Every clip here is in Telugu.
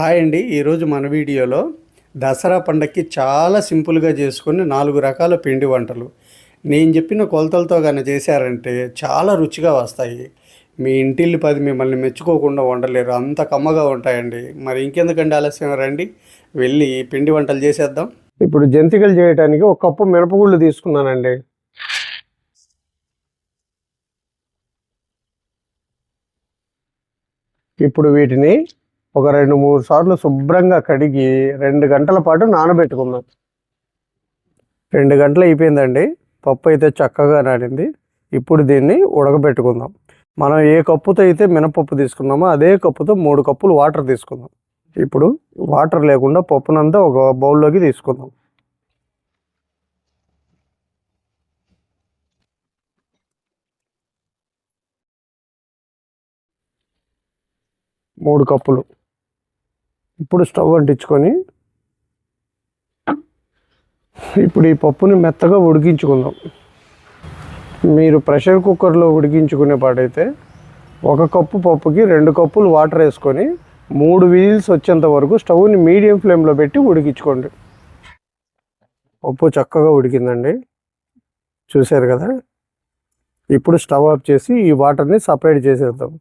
హాయ్ అండి. ఈరోజు మన వీడియోలో దసరా పండక్కి చాలా సింపుల్గా చేసుకుని నాలుగు రకాల పిండి వంటలు. నేను చెప్పిన కొలతలతో కానీ చేశారంటే చాలా రుచిగా వస్తాయి. మీ ఇంటిల్లి పది మిమ్మల్ని మెచ్చుకోకుండా వండలేరు. అంత కమ్మగా ఉంటాయండి. మరి ఇంకెందుకండి ఆలస్యం? రండి వెళ్ళి పిండి వంటలు చేసేద్దాం. ఇప్పుడు జంతికలు చేయడానికి ఒక కప్పు మినపగుళ్ళు తీసుకున్నానండి. ఇప్పుడు వీటిని ఒక రెండు మూడు సార్లు శుభ్రంగా కడిగి రెండు గంటల పాటు నానబెట్టుకుందాం. రెండు గంటలు అయిపోయిందండి. పప్పు అయితే చక్కగా నానింది. ఇప్పుడు దీన్ని ఉడకబెట్టుకుందాం. మనం ఏ కప్పుతో అయితే మినపప్పు తీసుకున్నామో అదే కప్పుతో మూడు కప్పులు వాటర్ తీసుకుందాం. ఇప్పుడు వాటర్ లేకుండా పప్పునంతా ఒక బౌల్లోకి తీసుకుందాం. మూడు కప్పులు. ఇప్పుడు స్టవ్ అంటించుకొని ఇప్పుడు ఈ పప్పుని మెత్తగా ఉడికించుకుందాం. మీరు ప్రెషర్ కుక్కర్లో ఉడికించుకునే పాటైతే ఒక కప్పు పప్పుకి రెండు కప్పులు వాటర్ వేసుకొని మూడు విజిల్స్ వచ్చేంత వరకు స్టవ్ని మీడియం ఫ్లేమ్లో పెట్టి ఉడికించుకోండి. పప్పు చక్కగా ఉడికిందండి. చూశారు కదా? ఇప్పుడు స్టవ్ ఆఫ్ చేసి ఈ వాటర్ని సపరేట్ చేసేద్దాం.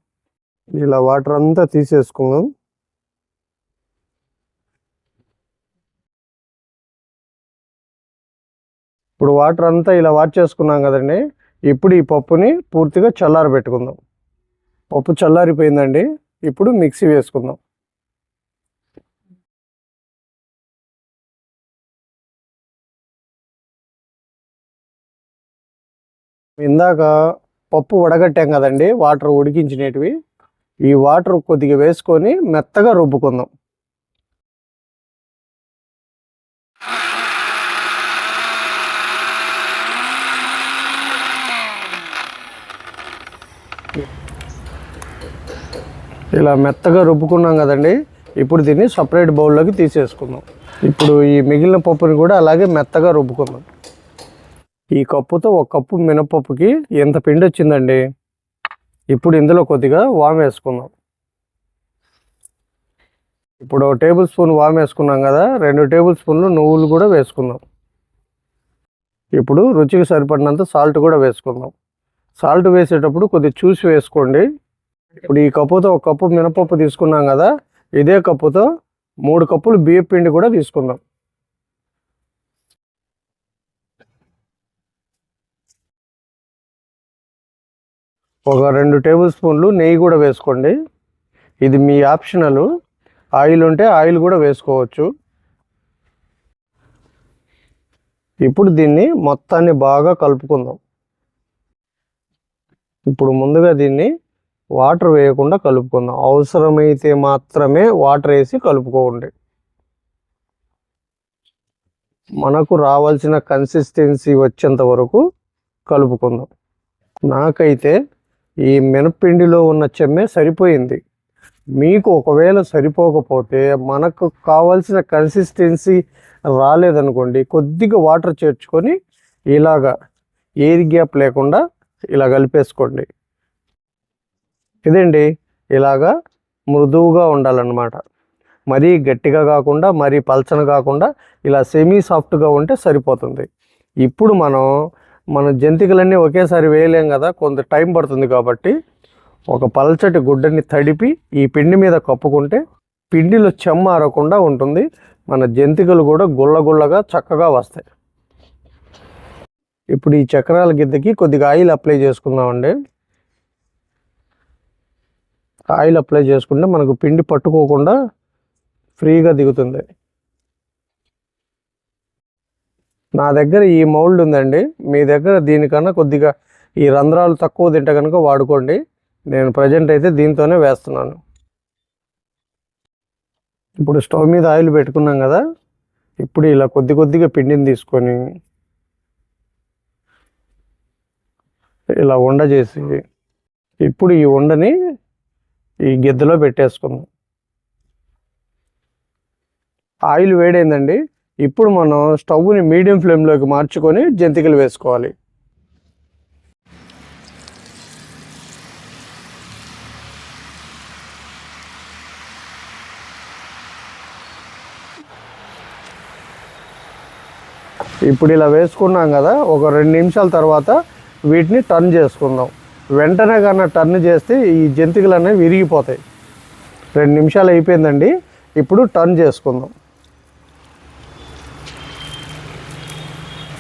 ఇలా వాటర్ అంతా తీసేసుకుందాం. ఇప్పుడు వాటర్ అంతా ఇలా వాట్ చేసుకున్నాం కదండి ఇప్పుడు ఈ పప్పుని పూర్తిగా చల్లారి పెట్టుకుందాం పప్పు చల్లారిపోయిందండి ఇప్పుడు మిక్సీ వేసుకుందాం. ఇందాక పప్పు వడగట్టాం కదండి వాటర్ ఉడికించినటివి ఈ వాటర్ కొద్దిగా వేసుకొని మెత్తగా రుబ్బుకుందాం. ఇలా మెత్తగా రుబ్బుకున్నాం కదండి. ఇప్పుడు దీన్ని సపరేట్ బౌల్లోకి తీసేసుకుందాం. ఇప్పుడు ఈ మిగిలిన పప్పుని కూడా అలాగే మెత్తగా రుబ్బుకుందాం. ఈ కప్పుతో ఒక కప్పు మినపప్పుకి ఎంత పిండి వచ్చిందండి? ఇప్పుడు ఇందులో కొద్దిగా వామ్ వేసుకుందాం. ఇప్పుడు ఒక టేబుల్ స్పూన్ వామ్ వేసుకున్నాం కదా రెండు టేబుల్ స్పూన్లు నువ్వులు కూడా వేసుకుందాం. ఇప్పుడు రుచికి సరిపడినంత సాల్ట్ కూడా వేసుకుందాం. సాల్ట్ వేసేటప్పుడు కొద్దిగా చూసి వేసుకోండి. ఇప్పుడు ఈ కప్పుతో ఒక కప్పు మినపప్పు తీసుకున్నాం కదా ఇదే కప్పుతో మూడు కప్పులు బియ్య పిండి కూడా తీసుకుందాం. ఒక రెండు టేబుల్ స్పూన్లు నెయ్యి కూడా వేసుకోండి. ఇది మీ ఆప్షనల్. ఆయిల్ ఉంటే ఆయిల్ కూడా వేసుకోవచ్చు. ఇప్పుడు దీన్ని మొత్తాన్ని బాగా కలుపుకుందాం. ఇప్పుడు ముందుగా దీన్ని వాటర్ వేయకుండా కలుపుకుందాం. అవసరమైతే మాత్రమే వాటర్ వేసి కలుపుకోండి. మనకు రావాల్సిన కన్సిస్టెన్సీ వచ్చేంత వరకు కలుపుకుందాం. నాకైతే ఈ మినపిండిలో ఉన్న చెమ్మె సరిపోయింది. మీకు ఒకవేళ సరిపోకపోతే మనకు కావాల్సిన కన్సిస్టెన్సీ రాలేదనుకోండి కొద్దిగా వాటర్ చేర్చుకొని ఇలాగా ఎయిర్ గ్యాప్ లేకుండా ఇలా కలిపేసుకోండి. ఇదండి ఇలాగా మృదువుగా ఉండాలన్నమాట. మరీ గట్టిగా కాకుండా మరీ పల్చన కాకుండా ఇలా సెమీ సాఫ్ట్గా ఉంటే సరిపోతుంది. ఇప్పుడు మనం మన జంతికలన్నీ ఒకేసారి వేయలేం కదా కొంత టైం పడుతుంది కాబట్టి ఒక పల్చటి గుడ్డని తడిపి ఈ పిండి మీద కప్పుకుంటే పిండిలో చెమ్మ ఆరకుండా ఉంటుంది. మన జంతికలు కూడా గుళ్ళ చక్కగా వస్తాయి. ఇప్పుడు ఈ చక్రాల గిద్దకి కొద్దిగా ఆయిల్ అప్లై చేసుకుందామండి. ఆయిల్ అప్లై చేసుకుంటే మనకు పిండి పట్టుకోకుండా ఫ్రీగా దిగుతుంది. నా దగ్గర ఈ మౌల్డ్ ఉందండి. మీ దగ్గర దీనికన్నా కొద్దిగా ఈ రంధ్రాలు తక్కువ తింటే కనుక వాడుకోండి. నేను ప్రజెంట్ అయితే దీంతోనే వేస్తున్నాను. ఇప్పుడు స్టవ్ మీద ఆయిల్ పెట్టుకున్నాం కదా. ఇప్పుడు ఇలా కొద్ది కొద్దిగా పిండిని తీసుకొని ఇలా ఉండ చేసి ఇప్పుడు ఈ ఉండని ఈ గిద్దలో పెట్టేసుకుందాం. ఆయిల్ వేడైందండి. ఇప్పుడు మనం స్టవ్ని మీడియం ఫ్లేమ్లోకి మార్చుకొని జంతికలు వేసుకోవాలి. ఇప్పుడు ఇలా వేసుకున్నాం కదా ఒక రెండు నిమిషాల తర్వాత వీటిని టర్న్ చేసుకుందాం. వెంటనే కన్నా టర్న్ చేస్తే ఈ జంతికలు అనేవి విరిగిపోతాయి. రెండు నిమిషాలు అయిపోయిందండి. ఇప్పుడు టర్న్ చేసుకుందాం.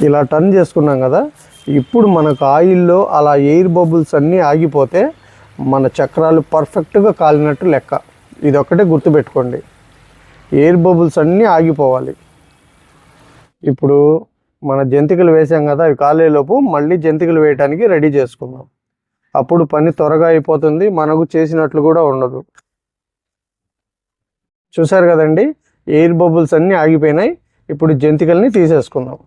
ఇలా టర్న్ చేసుకున్నాం కదా. ఇప్పుడు మనకు ఆయిల్లో అలా ఎయిర్ బబుల్స్ అన్నీ ఆగిపోతే మన చక్రాలు పర్ఫెక్ట్గా కాలినట్టు లెక్క. ఇది ఒక్కటే గుర్తుపెట్టుకోండి. ఎయిర్ బబుల్స్ అన్నీ ఆగిపోవాలి. ఇప్పుడు మన జంతికలు వేసాం కదా అవి కాలేలోపు మళ్ళీ జంతికలు వేయడానికి రెడీ చేసుకుందాం. అప్పుడు పని త్వరగా అయిపోతుంది మనకు చేసినట్లు కూడా ఉండదు. చూసారు కదండి? ఎయిర్ బబుల్స్ అన్నీ ఆగిపోయినాయి. ఇప్పుడు జంతికల్ని తీసేసుకుందాం.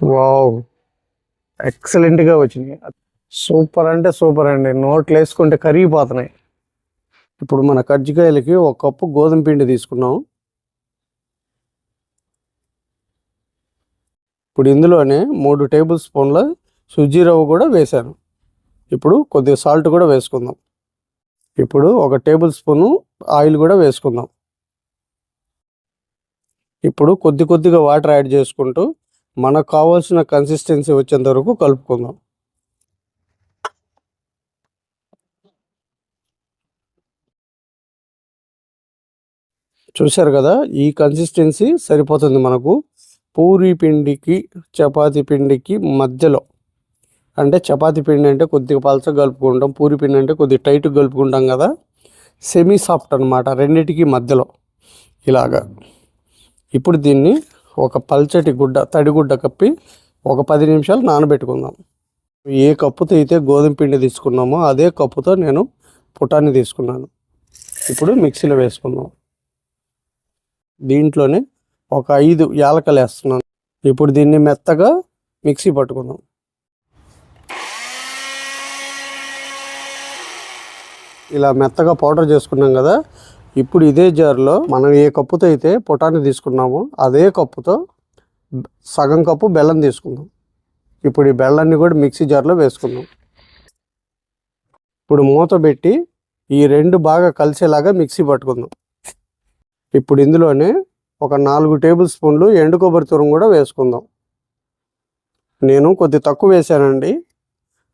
వావ్! ఎక్సలెంట్గా వచ్చినాయి సూపర్ అంటే సూపర్ అండి. నోట్లు వేసుకుంటే కరిగిపోతున్నాయి. ఇప్పుడు మన కజ్జికాయలకి ఒక కప్పు గోధుమ పిండి తీసుకున్నాం. ఇప్పుడు ఇందులోనే మూడు టేబుల్ స్పూన్ల సుజీ రవ్వ కూడా వేశాను. ఇప్పుడు కొద్దిగా సాల్ట్ కూడా వేసుకుందాం. ఇప్పుడు ఒక టేబుల్ స్పూను ఆయిల్ కూడా వేసుకుందాం. ఇప్పుడు కొద్ది కొద్దిగా వాటర్ యాడ్ చేసుకుంటూ మనకు కావాల్సిన కన్సిస్టెన్సీ వచ్చేంత వరకు కలుపుకుందాం. చూశారు కదా ఈ కన్సిస్టెన్సీ సరిపోతుంది మనకు. పూరి పిండికి చపాతీ పిండికి మధ్యలో అంటే చపాతీ పిండి అంటే కొద్దిగా పలచగా కలుపుకుంటాం పూరి పిండి అంటే కొద్దిగా టైట్ కలుపుకుంటాం కదా సెమీ సాఫ్ట్ అనమాట రెండిటికి మధ్యలో ఇలాగా. ఇప్పుడు దీన్ని ఒక పల్చటి గుడ్డ తడిగుడ్డ కప్పి ఒక పది నిమిషాలు నానబెట్టుకుందాం. ఏ కప్పుతో అయితే గోధుమ పిండి తీసుకున్నామో అదే కప్పుతో నేను పుటాన్ని తీసుకున్నాను. ఇప్పుడు మిక్సీలో వేసుకుందాం. దీంట్లోనే ఒక ఐదు యాలకలు వేస్తున్నాను. ఇప్పుడు దీన్ని మెత్తగా మిక్సీ పట్టుకుందాం. ఇలా మెత్తగా పౌడర్ చేసుకున్నాం కదా ఇప్పుడు ఇదే జార్లో మనం ఏ కప్పుతో అయితే పొటాన్ని తీసుకున్నామో అదే కప్పుతో సగం కప్పు బెల్లం తీసుకుందాం. ఇప్పుడు ఈ బెల్లాన్ని కూడా మిక్సీ జార్లో వేసుకుందాం. ఇప్పుడు మూత పెట్టి ఈ రెండు బాగా కలిసేలాగా మిక్సీ పట్టుకుందాం. ఇప్పుడు ఇందులోనే ఒక నాలుగు టేబుల్ స్పూన్లు ఎండు కొబ్బరి తురుము కూడా వేసుకుందాం. నేను కొద్ది తక్కువ వేసానండి.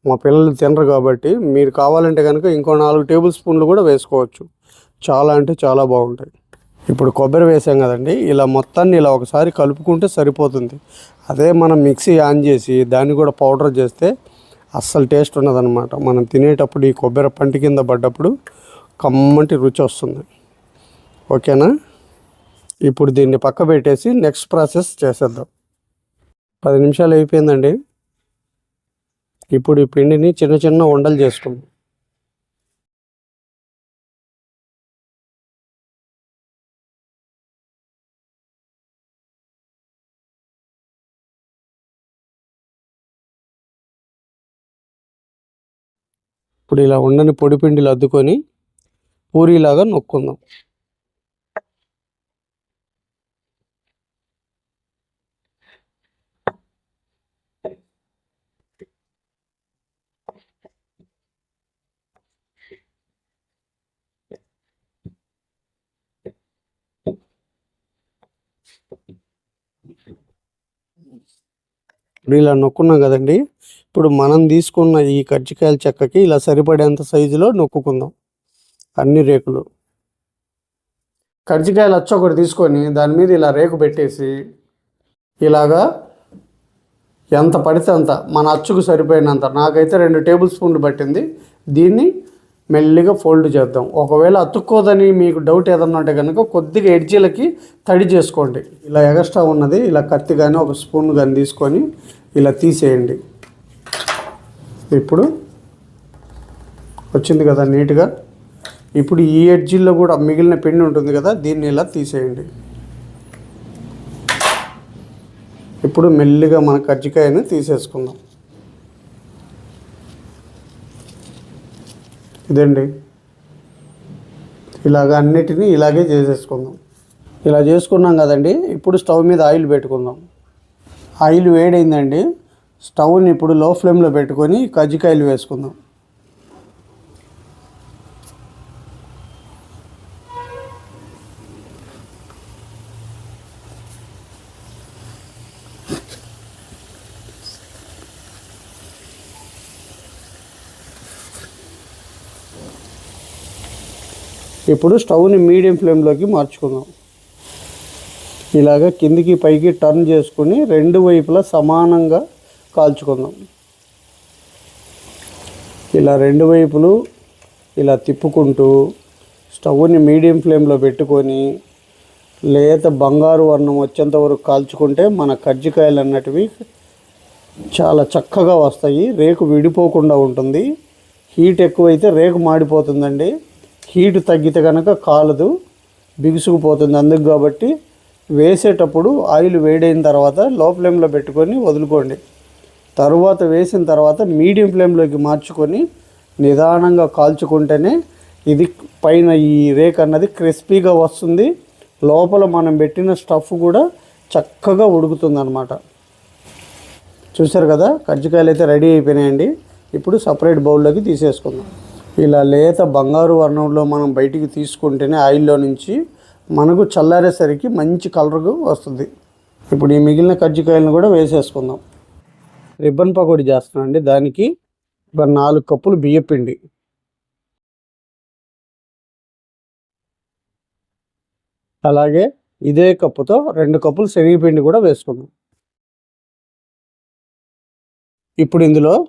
మా పిల్లలు తినరు కాబట్టి మీరు కావాలంటే కనుక ఇంకో నాలుగు టేబుల్ స్పూన్లు కూడా వేసుకోవచ్చు. చాలా అంటే చాలా బాగుంటాయి. ఇప్పుడు కొబ్బరి వేసాం కదండి. ఇలా మొత్తాన్ని ఇలా ఒకసారి కలుపుకుంటే సరిపోతుంది. అదే మనం మిక్సీ ఆన్ చేసి దాన్ని కూడా పౌడర్ చేస్తే అస్సలు టేస్ట్ ఉన్నదనమాట మనం తినేటప్పుడు ఈ కొబ్బరి పంటి కింద పడ్డప్పుడు కమ్మంటి రుచి వస్తుంది. ఓకేనా? ఇప్పుడు దీన్ని పక్క పెట్టేసి నెక్స్ట్ ప్రాసెస్ చేసేద్దాం. పది నిమిషాలు అయిపోయిందండి. ఇప్పుడు ఈ పిండిని చిన్న చిన్న ఉండలు చేసుకుందాం. ఇప్పుడు ఇలా ఉండని పొడి పిండిలు అద్దుకొని పూరీలాగా నొక్కుందాం. ఇప్పుడు ఇలా నొక్కున్నాం కదండి. ఇప్పుడు మనం తీసుకున్న ఈ కజ్జికాయల చెక్కకి ఇలా సరిపడేంత సైజులో నొక్కుకుందాం. అన్ని రేకులు. కజ్జికాయలు అచ్చ ఒకటి తీసుకొని దాని మీద ఇలా రేకు పెట్టేసి ఇలాగా ఎంత పడితే అంత మన అచ్చుకు సరిపోయినంత. నాకైతే రెండు టేబుల్ స్పూన్లు పట్టింది. దీన్ని మెల్లిగా ఫోల్డ్ చేద్దాం. ఒకవేళ అతుక్కోదని మీకు డౌట్ ఏదన్నా ఉంటే కనుక కొద్దిగా ఎడ్జీలకి తడి చేసుకోండి. ఇలా ఎగస్ట్రా ఉన్నది ఇలా కత్తి కానీ ఒక స్పూన్ కానీ తీసుకొని ఇలా తీసేయండి. ఇప్పుడు వచ్చింది కదా నీట్గా. ఇప్పుడు ఈ ఎడ్జీల్లో కూడా మిగిలిన పిండి ఉంటుంది కదా దీన్ని ఇలా తీసేయండి. ఇప్పుడు మెల్లిగా మన కజ్జికాయని తీసేసుకుందాం. ఇదండి ఇలాగ అన్నిటినీ ఇలాగే చేసేసుకుందాం. ఇలా చేసుకున్నాం కదండి ఇప్పుడు స్టవ్ మీద ఆయిల్ పెట్టుకుందాం. ఆయిల్ వేడైందండి స్టవ్ని ఇప్పుడు లో ఫ్లేమ్లో పెట్టుకొని కజ్జికాయలు వేసుకుందాం. ఇప్పుడు స్టవ్ని మీడియం ఫ్లేమ్లోకి మార్చుకుందాం. ఇలాగ కిందికి పైకి టర్న్ చేసుకుని రెండు వైపులా సమానంగా కాల్చుకుందాం. ఇలా రెండు వైపులు ఇలా తిప్పుకుంటూ స్టవ్ని మీడియం ఫ్లేమ్లో పెట్టుకొని లేత బంగారు వర్ణం వచ్చేంత వరకు కాల్చుకుంటే మన కజ్జికాయలు అన్నటివి చాలా చక్కగా వస్తాయి. రేకు విడిపోకుండా ఉంటుంది. హీట్ ఎక్కువైతే రేకు మాడిపోతుందండి. హీట్ తగ్గితే కనుక కాలదు బిగుసుకుపోతుంది అందుకు కాబట్టి వేసేటప్పుడు ఆయిల్ వేడైన తర్వాత లో ఫ్లేమ్లో పెట్టుకొని వదులుకోండి. తరువాత వేసిన తర్వాత మీడియం ఫ్లేమ్లోకి మార్చుకొని నిదానంగా కాల్చుకుంటేనే ఇది పైన ఈ రేక్ అన్నది క్రిస్పీగా వస్తుంది. లోపల మనం పెట్టిన స్టఫ్ కూడా చక్కగా ఉడుకుతుంది అనమాట చూసారు కదా? కజ్జికాయలు అయితే రెడీ అయిపోయినాయండి. ఇప్పుడు సపరేట్ బౌల్లోకి తీసేసుకుందాం. ఇలా లేత బంగారు వర్ణంలో మనం బయటికి తీసుకుంటేనే ఆయిల్లో నుంచి మనకు చల్లారేసరికి మంచి కలర్ వస్తుంది. ఇప్పుడు ఈ మిగిలిన కజ్జికాయలను కూడా వేసేసుకుందాం. రిబ్బన్ పకోడీ చేస్తున్నాం అండి. దానికి ఒక నాలుగు కప్పులు బియ్యపిండి అలాగే ఇదే కప్పుతో రెండు కప్పులు శనగపిండి కూడా వేసుకుందాం. ఇప్పుడు ఇందులో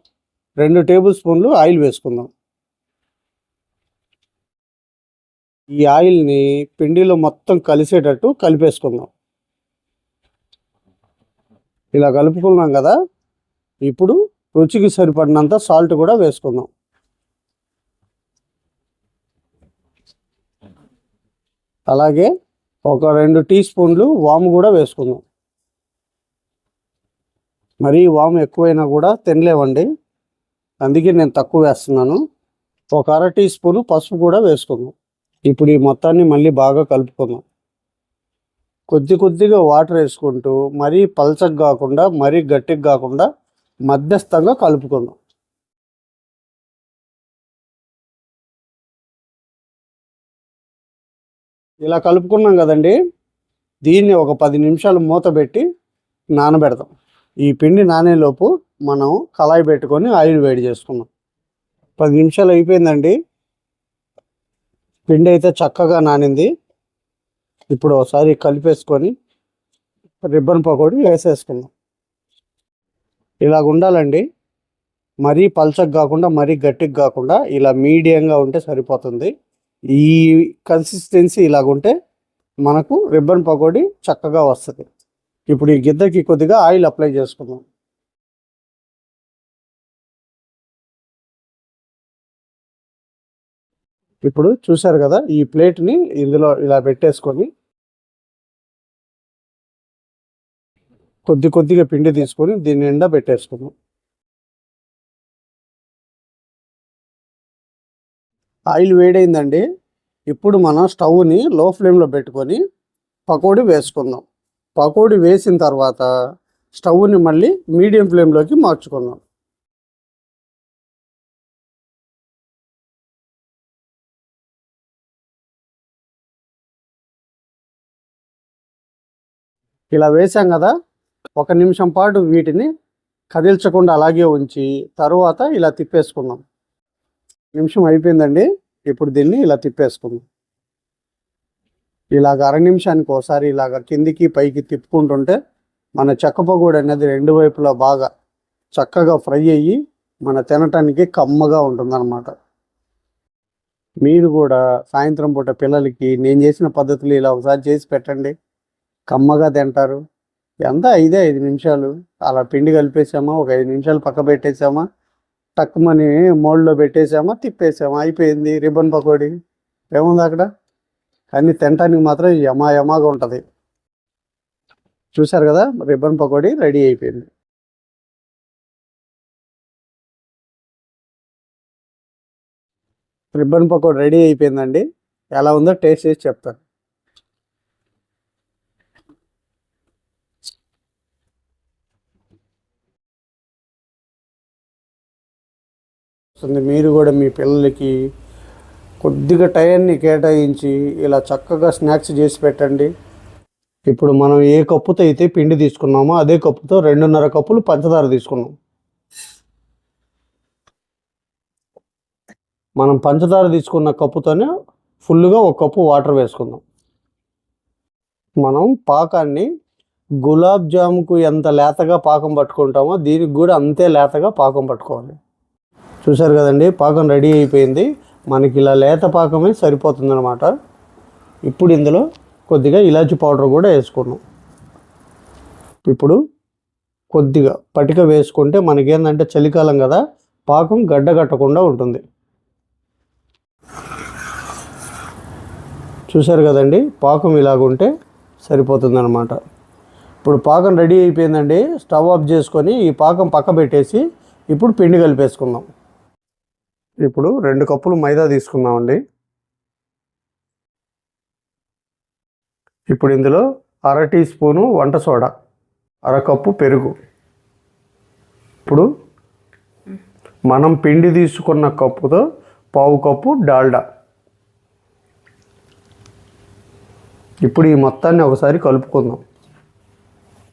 రెండు టేబుల్ స్పూన్లు ఆయిల్ వేసుకుందాం. ఈ ఆయిల్ని పిండిలో మొత్తం కలిసేటట్టు కలిపేసుకుందాం. ఇలా కలుపుకున్నాం కదా ఇప్పుడు రుచికి సరిపడినంత సాల్ట్ కూడా వేసుకుందాం. అలాగే ఒక రెండు టీ స్పూన్లు వాము కూడా వేసుకుందాం. మరీ వాము ఎక్కువైనా కూడా తినలేవండి అందుకే నేను తక్కువ వేస్తున్నాను. ఒక అర టీ స్పూను పసుపు కూడా వేసుకుందాం. ఇప్పుడు ఈ మొత్తాన్ని మళ్ళీ బాగా కలుపుకుందాం. కొద్ది కొద్దిగా వాటర్ వేసుకుంటూ మరీ పల్చగా కాకుండా మరీ గట్టిగా కాకుండా మధ్యస్థంగా కలుపుకుందాం. ఇలా కలుపుకున్నాం కదండి దీన్ని ఒక పది నిమిషాలు మూత పెట్టి నానబెడదాం. ఈ పిండి నానేలోపు మనం కళాయి పెట్టుకొని ఆయిల్ వేడి చేసుకున్నాం పది నిమిషాలు అయిపోయిందండి. పిండి అయితే చక్కగా నానింది. ఇప్పుడు ఒకసారి కలిపేసుకొని రిబ్బన్ పకోడీ వేసేసుకుందాం. ఇలాగ ఉండాలండి. మరీ పల్చగా కాకుండా మరీ గట్టిగా కాకుండా ఇలా మీడియంగా ఉంటే సరిపోతుంది. ఈ కన్సిస్టెన్సీ ఇలాగుంటే మనకు రిబ్బన్ పకోడీ చక్కగా వస్తుంది. ఇప్పుడు ఈ గిద్దకి కొద్దిగా ఆయిల్ అప్లై చేసుకుందాం. ఇప్పుడు చూసారు కదా ఈ ప్లేట్ని ఇందులో ఇలా పెట్టేసుకొని కొద్ది కొద్దిగా పిండి తీసుకొని దీని నిండా పెట్టేసుకున్నాం ఆయిల్ వేడైందండి. ఇప్పుడు మనం స్టవ్ని లో ఫ్లేమ్లో పెట్టుకొని పకోడీ వేసుకుందాం. పకోడీ వేసిన తర్వాత స్టవ్ని మళ్ళీ మీడియం ఫ్లేమ్లోకి మార్చుకుందాం. ఇలా వేసాం కదా ఒక నిమిషం పాటు వీటిని కదిల్చకుండా అలాగే ఉంచి తర్వాత ఇలా తిప్పేసుకుందాం. నిమిషం అయిపోయిందండి ఇప్పుడు దీన్ని ఇలా తిప్పేసుకుందాం. ఇలాగ అర నిమిషానికి ఒకసారి ఇలాగ కిందికి పైకి తిప్పుకుంటుంటే మన చెక్క అనేది రెండు వైపులా బాగా చక్కగా ఫ్రై అయ్యి మన తినటానికి కమ్మగా ఉంటుందన్నమాట. మీరు కూడా సాయంత్రం పూట పిల్లలకి నేను చేసిన పద్ధతులు ఇలా ఒకసారి చేసి పెట్టండి. కమ్మగా తింటారు. ఎంత ఐదే ఐదు నిమిషాలు. అలా పిండి కలిపేసామా ఒక ఐదు నిమిషాలు పక్క పెట్టేసామా టక్కుమని మోళ్ళలో పెట్టేసామా తిప్పేసామా అయిపోయింది రిబ్బన్ పకోడీ. ఏముంది అక్కడ? కానీ తినటానికి మాత్రం యమా యమాగా ఉంటుంది. చూశారు కదా రిబ్బన్ పకోడీ రెడీ అయిపోయింది. రిబ్బన్ పకోడీ రెడీ అయిపోయిందండి. ఎలా ఉందో టేస్ట్ చేసి చెప్తాను. వస్తుంది. మీరు కూడా మీ పిల్లలకి కొద్దిగా టైంని కేటాయించి ఇలా చక్కగా స్నాక్స్ చేసి పెట్టండి. ఇప్పుడు మనం ఏ కప్పుతో అయితే పిండి తీసుకున్నామో అదే కప్పుతో రెండున్నర కప్పులు పంచదార తీసుకున్నాం. మనం పంచదార తీసుకున్న కప్పుతోనే ఫుల్గా ఒక కప్పు వాటర్ వేసుకుందాం. మనం పాకాన్ని గులాబ్ జాముకు ఎంత లేతగా పాకం పట్టుకుంటామో దీనికి కూడా అంతే లేతగా పాకం పట్టుకోవాలి. చూసారు కదండి పాకం రెడీ అయిపోయింది. మనకి ఇలా లేత పాకమే సరిపోతుందన్నమాట. ఇప్పుడు ఇందులో కొద్దిగా ఇలాచి పౌడర్ కూడా వేసుకున్నాం. ఇప్పుడు కొద్దిగా పటిక వేసుకుంటే మనకేందంటే చలికాలం కదా పాకం గడ్డ కట్టకుండా ఉంటుంది. చూసారు కదండి పాకం ఇలాగుంటే సరిపోతుందన్నమాట. ఇప్పుడు పాకం రెడీ అయిపోయిందండి స్టవ్ ఆఫ్ చేసుకొని ఈ పాకం పక్క పెట్టేసి ఇప్పుడు పిండి కలిపేసుకుందాం. ఇప్పుడు రెండు కప్పులు మైదా తీసుకుందామండి. ఇప్పుడు ఇందులో అర టీ స్పూను వంట సోడా అరకప్పు పెరుగు. ఇప్పుడు మనం పిండి తీసుకున్న కప్పుతో పావు కప్పు డాల్డా. ఇప్పుడు ఈ మొత్తాన్ని ఒకసారి కలుపుకుందాం.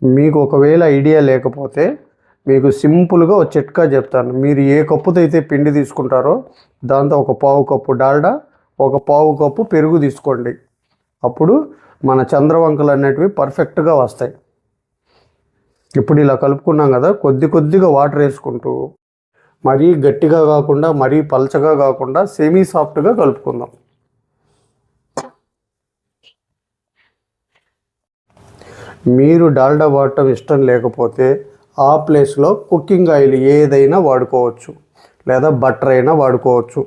మీకు ఒకవేళ ఐడియా లేకపోతే మీకు సింపుల్గా ఒక చిట్కా చెప్తాను. మీరు ఏ కప్పుతో అయితే పిండి తీసుకుంటారో దాంతో ఒక పావు కప్పు డాల్డా ఒక పావు కప్పు పెరుగు తీసుకోండి. అప్పుడు మన చంద్రవంకలు అనేటివి పర్ఫెక్ట్గా వస్తాయి. ఇప్పుడు ఇలా కలుపుకున్నాం కదా కొద్ది కొద్దిగా వాటర్ వేసుకుంటూ మరీ గట్టిగా కాకుండా మరీ పలచగా కాకుండా సెమీ సాఫ్ట్గా కలుపుకుందాం. మీరు డాల్డా వాడటం ఇష్టం లేకపోతే ఆ ప్లేస్లో కుకింగ్ ఆయిల్ ఏదైనా వాడుకోవచ్చు. లేదా బటర్ అయినా వాడుకోవచ్చు.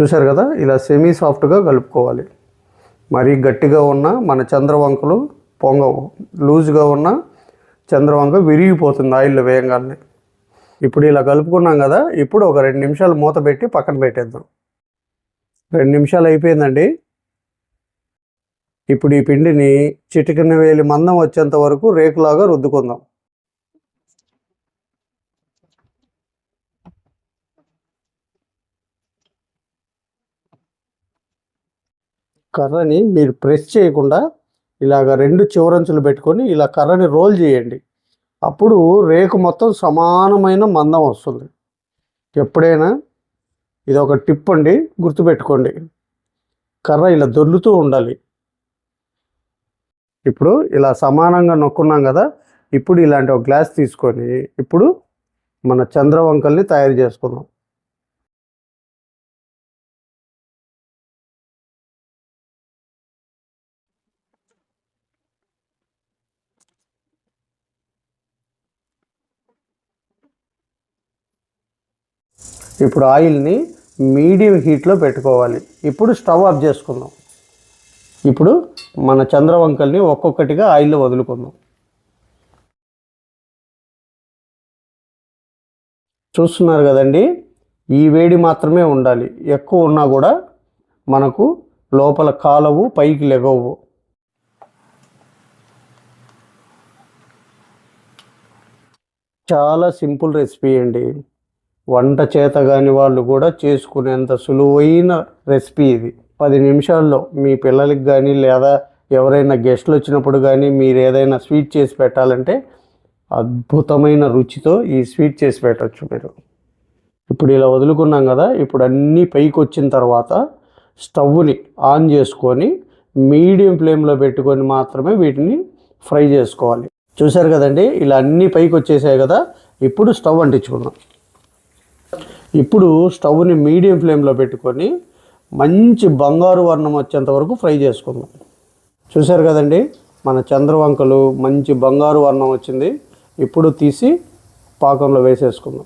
చూశారు కదా? ఇలా సెమీ సాఫ్ట్గా కలుపుకోవాలి. మరీ గట్టిగా ఉన్న మన చంద్రవంకలు పొంగవు లూజ్గా ఉన్న చంద్రవంక విరిగిపోతుంది ఆయిల్లో వేయంగానే. ఇప్పుడు ఇలా కలుపుకున్నాం కదా? ఇప్పుడు ఒక రెండు నిమిషాలు మూత పెట్టి పక్కన పెట్టేద్దాం. రెండు నిమిషాలు అయిపోయిందండి. ఇప్పుడు ఈ పిండిని చిటికిన వేలి మందం వచ్చేంత వరకు రేకులాగా రుద్దుకుందాం. కర్రని మీరు ప్రెస్ చేయకుండా ఇలాగ రెండు చివరంచులు పెట్టుకొని ఇలా కర్రని రోల్ చేయండి. అప్పుడు రేకు మొత్తం సమానమైన మందం వస్తుంది. ఎప్పుడైనా ఇది ఒక టిప్ అండి గుర్తుపెట్టుకోండి. కర్ర ఇలా దొర్లుతూ ఉండాలి. ఇప్పుడు ఇలా సమానంగా నొక్కున్నాం కదా ఇప్పుడు ఇలాంటి ఒక గ్లాస్ తీసుకొని ఇప్పుడు మన చంద్రవంకల్ని తయారు చేసుకుందాం. ఇప్పుడు ఆయిల్ని మీడియం హీట్లో పెట్టుకోవాలి. ఇప్పుడు స్టవ్ ఆఫ్ చేసుకుందాం. ఇప్పుడు మన చంద్రవంకల్ని ఒక్కొక్కటిగా ఆయిల్లో వదులుకుందాం. చూస్తున్నారు కదండి ఈ వేడి మాత్రమే ఉండాలి. ఎక్కువ ఉన్నా కూడా మనకు లోపల కాలవు పైకి లెగవు. చాలా సింపుల్ రెసిపీ అండి. వంట చేత కాని వాళ్ళు కూడా చేసుకునేంత సులువైన రెసిపీ ఇది. పది నిమిషాల్లో మీ పిల్లలకి కానీ లేదా ఎవరైనా గెస్ట్లు వచ్చినప్పుడు కానీ మీరు ఏదైనా స్వీట్ చేసి పెట్టాలంటే అద్భుతమైన రుచితో ఈ స్వీట్ చేసి పెట్టవచ్చు మీరు. ఇప్పుడు ఇలా వదులుకున్నాం కదా ఇప్పుడు అన్నీ పైకి వచ్చిన తర్వాత స్టవ్ని ఆన్ చేసుకొని మీడియం ఫ్లేమ్లో పెట్టుకొని మాత్రమే వీటిని ఫ్రై చేసుకోవాలి. చూసారు కదండి ఇలా అన్నీ పైకి వచ్చేసాయి కదా ఇప్పుడు స్టవ్ అంటించుకుందాం. ఇప్పుడు స్టవ్ని మీడియం ఫ్లేమ్లో పెట్టుకొని మంచి బంగారు వర్ణం వచ్చేంత వరకు ఫ్రై చేసుకుందాం. చూశారు కదండి? మన చంద్రవంకలు మంచి బంగారు వర్ణం వచ్చింది. ఇప్పుడు తీసి పాకంలో వేసేసుకుందాం.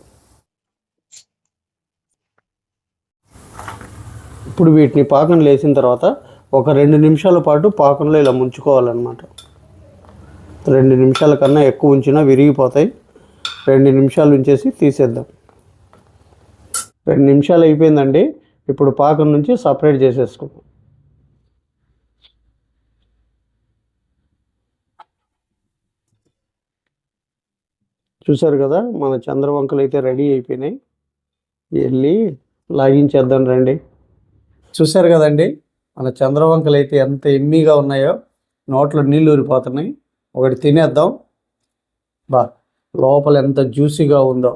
ఇప్పుడు వీటిని పాకంలో వేసిన తర్వాత ఒక రెండు నిమిషాల పాటు పాకంలో ఇలా ముంచుకోవాలన్నమాట. రెండు నిమిషాల కన్నా ఎక్కువ ఉంచినా విరిగిపోతాయి. రెండు నిమిషాలు ఉంచేసి తీసేద్దాం. రెండు నిమిషాలు అయిపోయిందండి. ఇప్పుడు పాకం నుంచి సపరేట్ చేసేసుకుందాం చూసారు కదా మన చంద్రవంకలు అయితే రెడీ అయిపోయినాయి. వెళ్ళి లాగించేద్దాం రండి. చూసారు కదండి మన చంద్రవంకలు అయితే ఎంత ఎమ్మీగా ఉన్నాయో నోట్లో నీళ్ళు ఊరిపోతున్నాయి. ఒకటి తినేద్దాం. బా లోపల ఎంత జ్యూసీగా ఉందో.